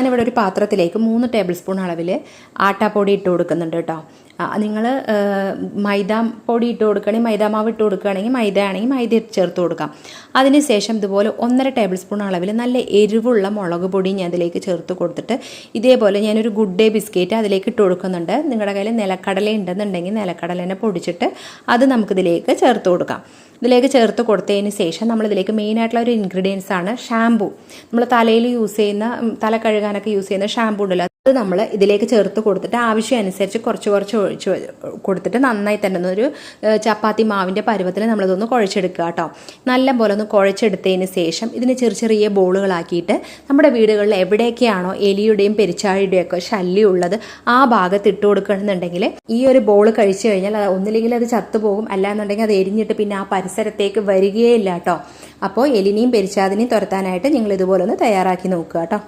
ഞാനിവിടെ ഒരു പാത്രത്തിലേക്ക് മൂന്ന് ടേബിൾ സ്പൂൺ അളവിൽ ആട്ടാപ്പൊടി ഇട്ട് കൊടുക്കുന്നുണ്ട് കേട്ടോ. നിങ്ങൾ മൈദ പൊടി ഇട്ട് കൊടുക്കുകയാണെങ്കിൽ മൈദ മാവ് ഇട്ട് കൊടുക്കുകയാണെങ്കിൽ മൈദ ആണെങ്കിൽ മൈദ ചേർത്ത് കൊടുക്കാം. അതിനുശേഷം ഇതുപോലെ ഒന്നര ടേബിൾ സ്പൂൺ അളവിൽ നല്ല എരിവുള്ള മുളക് പൊടി ഞാൻ അതിലേക്ക് ചേർത്ത് കൊടുത്തിട്ട് ഇതേപോലെ ഞാനൊരു ഗുഡ് ഡേ ബിസ്ക്കറ്റ് അതിലേക്ക് ഇട്ട് കൊടുക്കുന്നുണ്ട്. നിങ്ങളുടെ കയ്യിൽ നിലക്കടല ഉണ്ടെന്നുണ്ടെങ്കിൽ നിലക്കടലേനെ പൊടിച്ചിട്ട് അത് നമുക്കിതിലേക്ക് ചേർത്ത് കൊടുക്കാം. ഇതിലേക്ക് ചേർത്ത് കൊടുത്തതിന് ശേഷം നമ്മൾ ഇതിലേക്ക് മെയിനായിട്ടുള്ള ഒരു ഇൻഗ്രീഡിയൻസ് ആണ് ഷാംപൂ നമ്മൾ തലയിൽ യൂസ് ചെയ്യുന്ന തല കഴുകാനൊക്കെ യൂസ് ചെയ്യുന്ന ഷാംപൂ ഉണ്ടല്ലോ. അത് നമ്മൾ ഇതിലേക്ക് ചേർത്ത് കൊടുത്തിട്ട് ആവശ്യം അനുസരിച്ച് കുറച്ച് കുറച്ച് ഒഴിച്ച് കൊടുത്തിട്ട് നന്നായി തന്നെ ഒരു ചപ്പാത്തി മാവിന്റെ പരുവത്തിൽ നമ്മളിതൊന്ന് കുഴച്ചെടുക്കുക കേട്ടോ. നല്ല പോലെ ഒന്ന് കുഴച്ചെടുത്തതിന് ശേഷം ഇതിന് ചെറിയ ചെറിയ ബോളുകളാക്കിയിട്ട് നമ്മുടെ വീടുകളിൽ എവിടെയൊക്കെയാണോ എലിയുടെയും പെരിച്ചാഴിയുടെയും ഒക്കെ ശല്യമുള്ളത് ആ ഭാഗത്ത് ഇട്ട് കൊടുക്കണമെന്നുണ്ടെങ്കിൽ ഈ ഒരു ബോൾ കഴിച്ചു കഴിഞ്ഞാൽ ഒന്നില്ലെങ്കിൽ അത് ചത്തുപോകും. അല്ല എന്നുണ്ടെങ്കിൽ അത് എരിഞ്ഞിട്ട് പിന്നെ ആ പരിസരത്തേക്ക് വരികയേ ഇല്ല കേട്ടോ. അപ്പോൾ എലിനെയും പെരിച്ചാതിനെയും തുരത്താനായിട്ട് നിങ്ങൾ ഇതുപോലെ ഒന്ന് തയ്യാറാക്കി നോക്കുക കേട്ടോ.